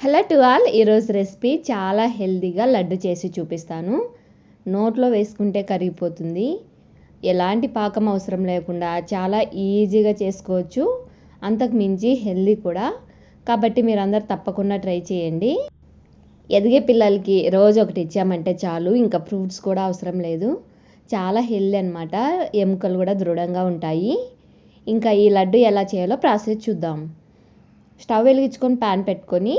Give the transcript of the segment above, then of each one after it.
Hello to all ఈరోజు recipe చాలా హెల్దీగా లడ్డు చేసి చూపిస్తాను. నోట్లో వేసుకుంటే కరిగిపోతుంది. ఎలాంటి పాకం అవసరం లేకుండా చాలా ఈజీగా చేసుకోవచ్చు. అంతకు మించి హెల్దీ కూడా. కాబట్టి మీరు అందరు తప్పకుండా ట్రై చేయండి. ఎదిగే పిల్లలకి రోజు ఒకటి ఇచ్చామంటే చాలు ఇంకా ఫ్రూట్స్ కూడా అవసరం లేదు. చాలా హెల్దీ అనమాట ఎముకలు కూడా దృఢంగా ఉంటాయి. ఇంకా ఈ లడ్డు ఎలా చేయాలో ప్రాసెస్ చూద్దాం. స్టవ్ వెలిగించుకొని ప్యాన్ పెట్టుకొని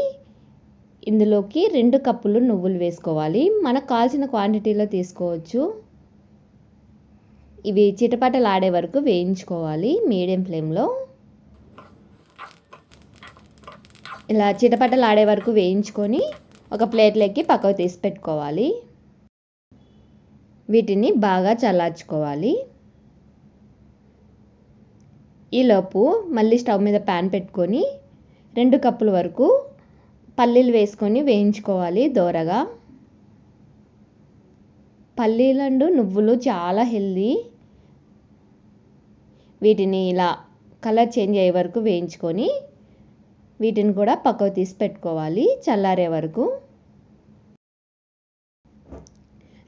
ఇందులోకి రెండు కప్పులు నువ్వులు వేసుకోవాలి. మనకు కావాల్సిన క్వాంటిటీలో తీసుకోవచ్చు. ఇవి చిటపటలాడే వరకు వేయించుకోవాలి మీడియం ఫ్లేమ్లో ఇలా చిటపటలాడే వరకు వేయించుకొని ఒక ప్లేట్లోకి పక్కకు తీసి పెట్టుకోవాలి. వీటిని బాగా చల్లార్చుకోవాలి. ఈలోపు మళ్ళీ స్టవ్ మీద ప్యాన్ పెట్టుకొని రెండు కప్పుల వరకు పల్లీలు వేసుకొని వేయించుకోవాలి దోరగా. పల్లీలండు నువ్వులు చాలా హెల్దీ. వీటిని ఇలా కలర్ చేంజ్ అయ్యే వరకు వేయించుకొని వీటిని కూడా పక్కకు తీసి పెట్టుకోవాలి చల్లారే వరకు.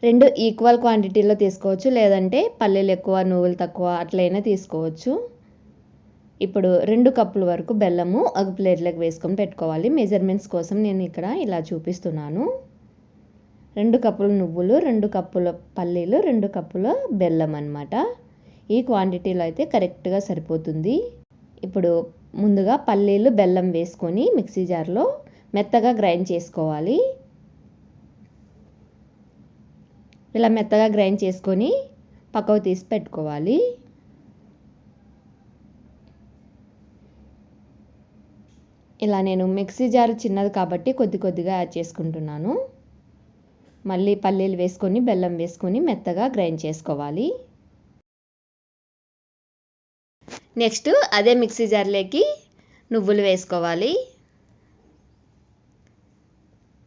రెండు ఈక్వల్ క్వాంటిటీలో తీసుకోవచ్చు లేదంటే పల్లీలు ఎక్కువ నువ్వులు తక్కువ అట్లయినా తీసుకోవచ్చు. ఇప్పుడు రెండు కప్పుల వరకు బెల్లము ఒక ప్లేట్లోకి వేసుకొని పెట్టుకోవాలి. మెజర్మెంట్స్ కోసం నేను ఇక్కడ ఇలా చూపిస్తున్నాను. రెండు కప్పుల నువ్వులు రెండు కప్పుల పల్లీలు రెండు కప్పుల బెల్లం అనమాట ఈ క్వాంటిటీలో అయితే కరెక్ట్గా సరిపోతుంది. ఇప్పుడు ముందుగా పల్లీలు బెల్లం వేసుకొని మిక్సీ జార్లో మెత్తగా గ్రైండ్ చేసుకోవాలి. ఇలా మెత్తగా గ్రైండ్ చేసుకొని పక్కకు తీసి పెట్టుకోవాలి. ఇలా నేను మిక్సీ జారు చిన్నది కాబట్టి కొద్ది కొద్దిగా యాడ్ చేసుకుంటున్నాను. మళ్ళీ పల్లీలు వేసుకొని బెల్లం వేసుకొని మెత్తగా గ్రైండ్ చేసుకోవాలి. నెక్స్ట్ అదే మిక్సీ జార్లోకి నువ్వులు వేసుకోవాలి.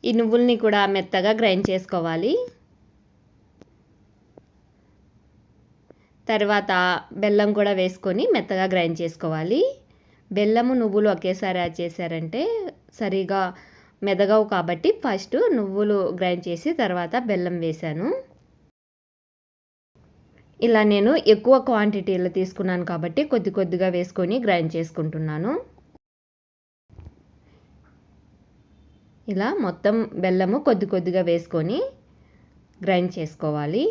ఈ నువ్వుల్ని కూడా మెత్తగా గ్రైండ్ చేసుకోవాలి. తర్వాత బెల్లం కూడా వేసుకొని మెత్తగా గ్రైండ్ చేసుకోవాలి. బెల్లము నువ్వులు ఒకేసారి యాడ్ చేశారంటే సరిగా మెదగవు కాబట్టి ఫస్ట్ నువ్వులు గ్రైండ్ చేసి తర్వాత బెల్లం వేశాను. ఇలా నేను ఎక్కువ క్వాంటిటీలో తీసుకున్నాను కాబట్టి కొద్ది కొద్దిగా వేసుకొని గ్రైండ్ చేసుకుంటున్నాను. ఇలా మొత్తం బెల్లము కొద్ది కొద్దిగా వేసుకొని గ్రైండ్ చేసుకోవాలి.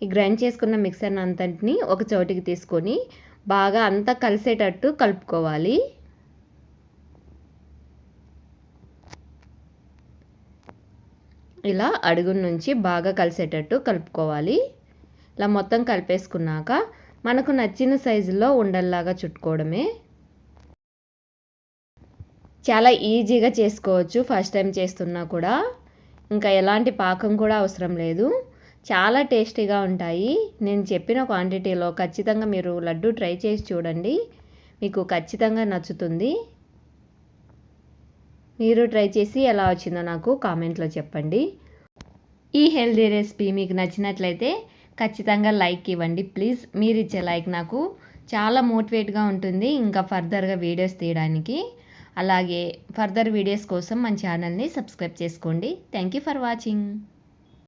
ఈ గ్రైండ్ చేసుకున్న మిక్సర్ అంతటిని ఒక చోటికి తీసుకొని బాగా అంతా కలిసేటట్టు కలుపుకోవాలి. ఇలా అడుగు నుంచి బాగా కలిసేటట్టు కలుపుకోవాలి. ఇలా మొత్తం కలిపేసుకున్నాక మనకు నచ్చిన సైజులో ఉండల్లాగా చుట్టుకోవడమే. చాలా ఈజీగా చేసుకోవచ్చు ఫస్ట్ టైం చేస్తున్నా కూడా. ఇంకా ఎలాంటి పాకం కూడా అవసరం లేదు. చాలా టేస్టీగా ఉంటాయి. నేను చెప్పిన క్వాంటిటీలో ఖచ్చితంగా మీరు లడ్డు ట్రై చేసి చూడండి. మీకు ఖచ్చితంగా నచ్చుతుంది. మీరు ట్రై చేసి ఎలా వచ్చిందో నాకు కామెంట్లో చెప్పండి. ఈ హెల్దీ రెసిపీ మీకు నచ్చినట్లయితే ఖచ్చితంగా లైక్ ఇవ్వండి. ప్లీజ్ మీరు ఇచ్చే లైక్ నాకు చాలా మోటివేట్గా ఉంటుంది. ఇంకా ఫర్దర్గా వీడియోస్ తీయడానికి. అలాగే ఫర్దర్ వీడియోస్ కోసం మన ఛానల్ని సబ్స్క్రైబ్ చేసుకోండి. Thank you for watching.